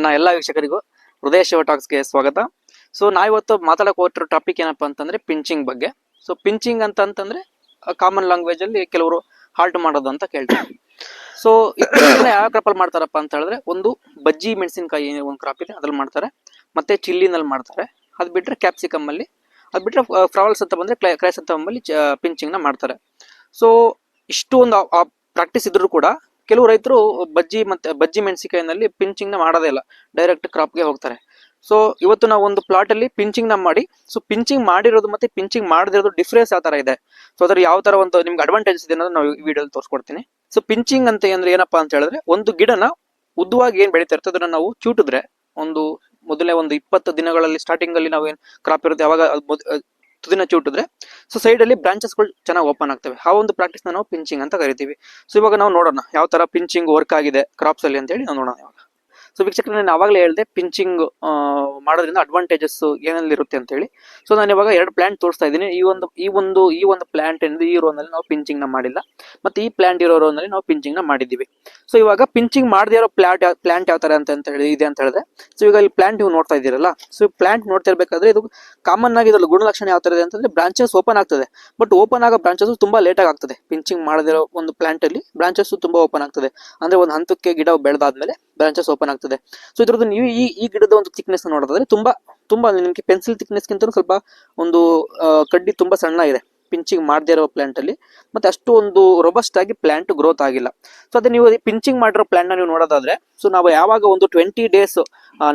ನನ್ನ ಎಲ್ಲ ವೀಕ್ಷಕರಿಗೂ ಹೃದಯ ಶಿವ ಟಾಕ್ಸ್ಗೆ ಸ್ವಾಗತ. ಸೊ ನಾವಿವತ್ತು ಮಾತಾಡಕ್ಕೆ ಹೋಗ್ತಿರೋ ಟಾಪಿಕ್ ಏನಪ್ಪಾ ಅಂತಂದ್ರೆ ಪಿಂಚಿಂಗ್ ಬಗ್ಗೆ. ಸೊ ಪಿಂಚಿಂಗ್ ಅಂತ ಅಂತಂದ್ರೆ ಕಾಮನ್ ಲ್ಯಾಂಗ್ವೇಜ್ ಅಲ್ಲಿ ಕೆಲವರು ಹಾಲ್ಟ್ ಮಾಡೋದು ಅಂತ ಕೇಳ್ತಾರೆ. ಸೊ ಯಾವ ಕ್ರಾಪಲ್ಲಿ ಮಾಡ್ತಾರಪ್ಪ ಅಂತ ಹೇಳಿದ್ರೆ, ಒಂದು ಬಜ್ಜಿ ಮೆಣಸಿನಕಾಯಿ ಒಂದು ಕ್ರಾಪ್ ಇದೆ, ಅದ್ರಲ್ಲಿ ಮಾಡ್ತಾರೆ. ಮತ್ತೆ ಚಿಲ್ಲಿನಲ್ಲಿ ಮಾಡ್ತಾರೆ. ಅದು ಬಿಟ್ರೆ ಕ್ಯಾಪ್ಸಿಕಮ್ ಅಲ್ಲಿ, ಅದು ಬಿಟ್ರೆ ಫ್ರಾವಲ್ಸ್ ಅಂತ ಬಂದ್ರೆ ಕ್ರೈಸ್ ಅಂತ ಪಿಂಚಿಂಗ್ನ ಮಾಡ್ತಾರೆ. ಸೊ ಇಷ್ಟು ಒಂದು ಪ್ರಾಕ್ಟೀಸ್ ಇದ್ರು ಕೂಡ ಕೆಲವು ರೈತರು ಬಜ್ಜಿ ಮತ್ತೆ ಬಜ್ಜಿ ಮೆಣಸಿನಕಾಯಿನಲ್ಲಿ ಪಿಂಚಿಂಗ್ನ ಮಾಡೋದೇ ಇಲ್ಲ. ಡೈರೆಕ್ಟ್ ಕ್ರಾಪ್ಗೆ ಹೋಗ್ತಾರೆ. ಸೊ ಇವತ್ತು ನಾವು ಒಂದು ಪ್ಲಾಟ್ ಅಲ್ಲಿ ಪಿಂಚಿಂಗ್ನ ಮಾಡಿ ಸೊ ಪಿಂಚಿಂಗ್ ಮಾಡಿರೋದು ಮತ್ತೆ ಪಿಂಚಿಂಗ್ ಮಾಡದಿರೋದು ಡಿಫ್ರೆನ್ಸ್ ಯಾವ ತರ ಇದೆ. ಸೊ ಅದ್ರ ಯಾವ ತರ ಒಂದು ನಿಮ್ಗೆ ಅಡ್ವಾಂಟೇಜಸ್ ಇದೆ ಅನ್ನೋದು ನಾವು ಈ ವಿಡಿಯೋದಲ್ಲಿ ತೋರಿಸ್ಕೊಡ್ತೀನಿ. ಸೊ ಪಿಂಚಿಂಗ್ ಅಂತ ಅಂದ್ರೆ ಏನಪ್ಪಾ ಅಂತ ಹೇಳಿದ್ರೆ, ಒಂದು ಗಿಡನ ಉದ್ದವಾಗಿ ಏನ್ ಬೆಳೀತಾ ಇರ್ತದೆ ಅದನ್ನ ನಾವು ಚೂಟಿದ್ರೆ, ಒಂದು ಮೊದಲೇ ಒಂದು ಇಪ್ಪತ್ತು ದಿನಗಳಲ್ಲಿ ಸ್ಟಾರ್ಟಿಂಗ್ ಅಲ್ಲಿ ನಾವು ಏನ್ ಕ್ರಾಪ್ ಇರುತ್ತೆ ಅದ್ ತುದಿನ ಚೂಟಿದ್ರೆ ಸೊ ಸೈಡ್ ಅಲ್ಲಿ ಬ್ರಾಂಚಸ್ಗಳು ಚೆನ್ನಾಗಿ ಓಪನ್ ಆಗ್ತವೆ. ಆ ಒಂದು ಪ್ರಾಕ್ಟೀಸ್ ನಾವು ಪಿಂಚಿಂಗ್ ಅಂತ ಕರಿತೀವಿ. ಸೊ ಇವಾಗ ನಾವು ನೋಡೋಣ, ಯಾವ ತರ ಪಿಂಚಿಂಗ್ ವರ್ಕ್ ಆಗಿದೆ ಕ್ರಾಪ್ಸ್ ಅಲ್ಲಿ ಅಂತ ಹೇಳಿ ನಾವು ನೋಡೋಣ ಇವಾಗ. ಸೊ ವೀಕ್ಷಕರು, ನಾನು ಆವಾಗಲೇ ಹೇಳಿದೆ ಪಿಂಚಿಂಗ್ ಮಾಡೋದ್ರಿಂದ ಅಡ್ವಾಂಟೇಜಸ್ ಏನಲ್ಲಿರುತ್ತೆ ಅಂತ ಹೇಳಿ ಸೊ ನಾನು ಇವಾಗ ಎರಡು ಪ್ಲಾಂಟ್ ತೋರಿಸ್ತಾ ಇದ್ದೀನಿ. ಈ ಒಂದು ಈ ಒಂದು ಈ ಒಂದು ಪ್ಲಾಂಟ್ ಎಂದು ಈ ರೋನಲ್ಲಿ ನಾವು ಪಿಂಚಿಂಗ್ನ ಮಾಡಿಲ್ಲ. ಮತ್ತೆ ಈ ಪ್ಲಾಂಟ್ ಇರೋ ರೋನಲ್ಲಿ ನಾವು ಪಿಂಚಿಂಗ್ನ ಮಾಡಿದ್ದೀವಿ. ಸೊ ಇವಾಗ ಪಿಂಚಿಂಗ್ ಮಾಡದೇ ಇರೋ ಪ್ಲಾಂಟ್ ಪ್ಲಾಂಟ್ ಯಾವ ತರ ಅಂತ ಹೇಳಿ, ಇದೆ ಅಂತ ಹೇಳಿದೆ. ಸೊ ಈಗ ಇಲ್ಲಿ ಪ್ಲಾಂಟ್ ನೀವು ನೋಡ್ತಾ ಇದ್ದೀರಲ್ಲ? ಸೊ ಪ್ಲಾಂಟ್ ನೋಡ್ತಾ ಇರಬೇಕಾದ್ರೆ ಇದು ಕಾಮನ್ ಆಗಿ ಇದರಲ್ಲಿ ಗುಣಲಕ್ಷಣ ಯಾವ ತರ ಇದೆ ಅಂತಂದ್ರೆ ಬ್ರಾಂಚಸ್ ಓಪನ್ ಆಗ್ತದೆ. ಬಟ್ ಓಪನ್ ಆಗೋ ಬ್ರಾಂಚಸ್ ತುಂಬಾ ಲೇಟ್ ಆಗಿ ಆಗ್ತದೆ. ಪಿಂಚಿಂಗ್ ಮಾಡದಿರೋ ಒಂದು ಪ್ಲಾಂಟ್ ಅಲ್ಲಿ ಬ್ರಾಂಚಸ್ ತುಂಬಾ ಓಪನ್ ಆಗ್ತದೆ. ಅಂದ್ರೆ ಒಂದು ಹಂತಕ್ಕೆ ಗಿಡ ಬೆಳೆದಾದ್ಮೇಲೆ ಬ್ರಾಂಚಸ್ ಓಪನ್ ಆಗ್ತದೆ. ಸೊ ಇದ್ರದ್ದು ನೀವು ಈ ಈ ಗಿಡದ ಒಂದು ಥಿಕ್ನೆಸ್ ನೋಡೋದಾದ್ರೆ ತುಂಬಾ ತುಂಬಾ ನಿಮಗೆ ಪೆನ್ಸಿಲ್ ಥಿಕ್ನೆಸ್ ಗಿಂತ ಸ್ವಲ್ಪ ಒಂದು ಕಡ್ಡಿ ತುಂಬಾ ಸಣ್ಣ ಇದೆ ಪಿಂಚಿಂಗ್ ಮಾಡದೇ ಇರೋ ಪ್ಲಾಂಟ್ ಅಲ್ಲಿ. ಮತ್ತೆ ಅಷ್ಟು ಒಂದು ರೊಬಸ್ಟ್ ಆಗಿ ಪ್ಲಾಂಟ್ ಗ್ರೋತ್ ಆಗಿಲ್ಲ. ಸೊ ಅದೇ ನೀವು ಪಿಂಚಿಂಗ್ ಮಾಡಿರೋ ಪ್ಲಾಂಟ್ ನೀವು ನೋಡೋದಾದ್ರೆ ಸೊ ನಾವು ಯಾವಾಗ ಒಂದು ಟ್ವೆಂಟಿ ಡೇಸ್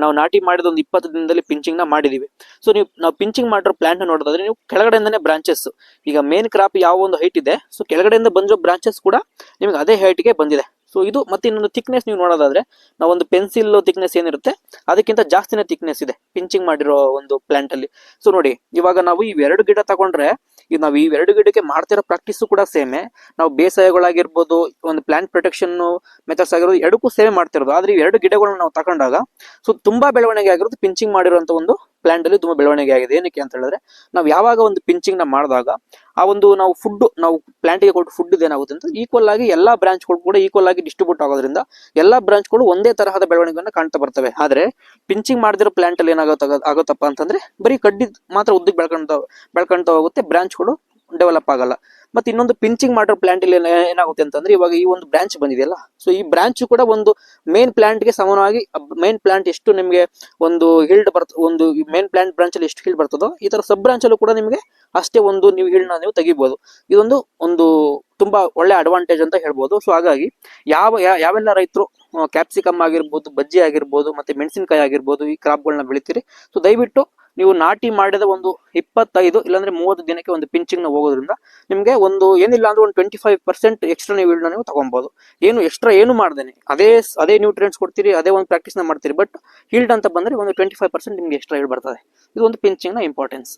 ನಾವು ನಾಟಿ ಮಾಡಿದ ಒಂದು ಇಪ್ಪತ್ತು ದಿನದಲ್ಲಿ ಪಿಂಚಿಂಗ್ನ ಮಾಡಿದೀವಿ. ಸೊ ನೀವು, ನಾವು ಪಿಂಚಿಂಗ್ ಮಾಡಿರೋ ಪ್ಲಾಂಟ್ ನೋಡೋದಾದ್ರೆ ನೀವು ಕೆಳಗಡೆಯಿಂದನೇ ಬ್ರಾಂಚಸ್ ಈಗ ಮೇನ್ ಕ್ರಾಪ್ ಯಾವ ಒಂದು ಹೈಟ್ ಇದೆ ಸೊ ಕೆಳಗಡೆಯಿಂದ ಬಂದಿರೋ ಬ್ರಾಂಚಸ್ ಕೂಡ ನಿಮಗೆ ಅದೇ height ಗೆ ಬಂದಿದೆ. ಸೊ ಇದು ಮತ್ತೆ ಇನ್ನೊಂದು ಥಿಕ್ನೆಸ್ ನೀವು ನೋಡೋದಾದ್ರೆ, ನಾವು ಒಂದು ಪೆನ್ಸಿಲ್ ಥಿಕ್ನೆಸ್ ಏನಿರುತ್ತೆ, ಅದಕ್ಕಿಂತ ಜಾಸ್ತಿನೇ ಥಿಕ್ನೆಸ್ ಇದೆ ಪಿಂಚಿಂಗ್ ಮಾಡಿರೋ ಒಂದು ಪ್ಲಾಂಟ್ ಅಲ್ಲಿ. ಸೊ ನೋಡಿ, ಇವಾಗ ನಾವು ಇವೆರಡು ಗಿಡ ತಗೊಂಡ್ರೆ ಈಗ ನಾವು ಇವೆರಡು ಗಿಡಕ್ಕೆ ಮಾಡ್ತಿರೋ ಪ್ರಾಕ್ಟೀಸ್ ಕೂಡ ಸೇಮೆ ನಾವು ಬೇಸಾಯಗಳಾಗಿರ್ಬೋದು, ಒಂದು ಪ್ಲಾಂಟ್ ಪ್ರೊಟೆಕ್ಷನ್ ಮೆಥಡ್ಸ್ ಆಗಿರೋದು ಎರಡಕ್ಕೂ ಸೇವೆ ಮಾಡ್ತಿರೋದು. ಆದ್ರೆ ಎರಡು ಗಿಡಗಳನ್ನ ನಾವು ತಗೊಂಡಾಗ ಸೊ ತುಂಬಾ ಬೆಳವಣಿಗೆ ಆಗಿರೋದು ಪಿಂಚಿಂಗ್ ಮಾಡಿರುವಂತ ಒಂದು ಪ್ಲಾಂಟ್ ಅಲ್ಲಿ ತುಂಬಾ ಬೆಳವಣಿಗೆ ಆಗಿದೆ. ಏನಕ್ಕೆ ಅಂತ ಹೇಳಿದ್ರೆ, ನಾವು ಯಾವಾಗ ಒಂದು ಪಿಂಚಿಂಗ್ನ ಮಾಡಿದಾಗ, ಆ ಒಂದು ನಾವು ಫುಡ್ ನಾವು ಪ್ಲಾಂಟ್ಗೆ ಕೊಟ್ಟು ಫುಡ್ ಏನಾಗುತ್ತೆ ಅಂತ ಈಕ್ವಲ್ ಆಗಿ ಎಲ್ಲಾ ಬ್ರಾಂಚ್ಗಳು ಕೂಡ ಈಕ್ವಲ್ ಆಗಿ ಡಿಸ್ಟ್ರಿಬ್ಯೂಟ್ ಆಗೋದ್ರಿಂದ ಎಲ್ಲಾ ಬ್ರಾಂಚ್ಗಳು ಒಂದೇ ತರಹದ ಬೆಳವಣಿಗೆಯನ್ನು ಕಾಣ್ತಾ ಬರ್ತವೆ. ಆದ್ರೆ ಪಿಂಚಿಂಗ್ ಮಾಡದಿರೋ ಪ್ಲಾಂಟ್ ಅಲ್ಲಿ ಏನಾಗುತ್ತೆ ಆಗುತ್ತಪ್ಪ ಅಂತಂದ್ರೆ ಬರೀ ಕಡ್ಡಿ ಮಾತ್ರ ಉದ್ದಕ್ಕೆ ಬೆಳ್ಕೊಂತ ಬೆಳ್ಕೊಂತ ಹೋಗುತ್ತೆ ಬ್ರಾಂಚ್ಗಳು ಡೆವಲಪ್ ಆಗಲ್ಲ. ಮತ್ತೆ ಇನ್ನೊಂದು ಪಿಂಚಿಂಗ್ ಮಾಡಿರೋ ಪ್ಲಾಂಟ್ ಇಲ್ಲಿ ಏನಾಗುತ್ತೆ ಅಂತಂದ್ರೆ ಇವಾಗ ಈ ಒಂದು ಬ್ರಾಂಚ್ ಬಂದಿದೆಯಲ್ಲ? ಸೊ ಈ ಬ್ರಾಂಚ್ ಕೂಡ ಒಂದು ಮೇನ್ ಪ್ಲಾಂಟ್ಗೆ ಸಮಾನವಾಗಿ ಮೇನ್ ಪ್ಲಾಂಟ್ ಎಷ್ಟು ನಿಮಗೆ ಒಂದು ಹಿಲ್ಡ್ ಬರ್ತ ಒಂದು ಮೇನ್ ಪ್ಲಾಂಟ್ ಬ್ರಾಂಚ್ ಅಲ್ಲಿ ಎಷ್ಟು ಹಿಲ್ಡ್ ಬರ್ತದೋ, ಈ ತರ ಸಬ್ ಬ್ರಾಂಚ್ ಅಲ್ಲೂ ಕೂಡ ನಿಮಗೆ ಅಷ್ಟೇ ಒಂದು ನೀವು ಹಿಲ್ಡ್ ನೀವು ತೆಗಿಬಹುದು ಇದೊಂದು ಒಂದು ತುಂಬಾ ಒಳ್ಳೆ ಅಡ್ವಾಂಟೇಜ್ ಅಂತ ಹೇಳ್ಬೋದು. ಸೊ ಹಾಗಾಗಿ ಯಾವ ಯಾವೆಲ್ಲ ರೈತರು ಕ್ಯಾಪ್ಸಿಕಮ್ ಆಗಿರ್ಬೋದು, ಬಜ್ಜಿ ಆಗಿರ್ಬೋದು, ಮತ್ತೆ ಮೆಣಸಿನಕಾಯಿ ಆಗಿರ್ಬೋದು ಈ ಕ್ರಾಪ್ಗಳನ್ನ ಬೆಳಿತೀರಿ ಸೊ ದಯವಿಟ್ಟು ನೀವು ನಾಟಿ ಮಾಡಿದ ಒಂದು ಇಪ್ಪತ್ತೈದು ಇಲ್ಲಾಂದ್ರೆ ಮೂವತ್ತು ದಿನಕ್ಕೆ ಒಂದು ಪಿಂಚಿಂಗ್ನ ಹೋಗೋದ್ರಿಂದ ನಿಮಗೆ ಒಂದು ಏನಿಲ್ಲ ಅಂದ್ರೆ ಒಂದು ಟ್ವೆಂಟಿ ಫೈವ್ ಪರ್ಸೆಂಟ್ ಎಕ್ಸ್ಟ್ರಾ ನೀವು ನೀವು ತಗೊಬಹುದು ಏನು ಎಕ್ಸ್ಟ್ರಾ ಏನು ಮಾಡ್ದೇನೆ. ಅದೇ ಅದೇ ನ್ಯೂಟ್ರಿಯೆಂಟ್ಸ್ ಕೊಡ್ತೀರಿ, ಅದೇ ಒಂದು ಪ್ರಾಕ್ಟೀಸ್ನ ಮಾಡ್ತೀರಿ ಬಟ್ ಹೀಲ್ಡ್ ಅಂತ ಬಂದ್ರೆ ಒಂದು ಟ್ವೆಂಟಿ ಫೈವ್ ಪರ್ಸೆಂಟ್ ನಿಮ್ಗೆ ಎಕ್ಸ್ಟ್ರಾ ಹೇಳ್ಬರ್ತದೆ ಬರ್ತದೆ. ಇದು ಒಂದು ಪಿಂಚಿಂಗ್ನ ಇಂಪಾರ್ಟೆನ್ಸ್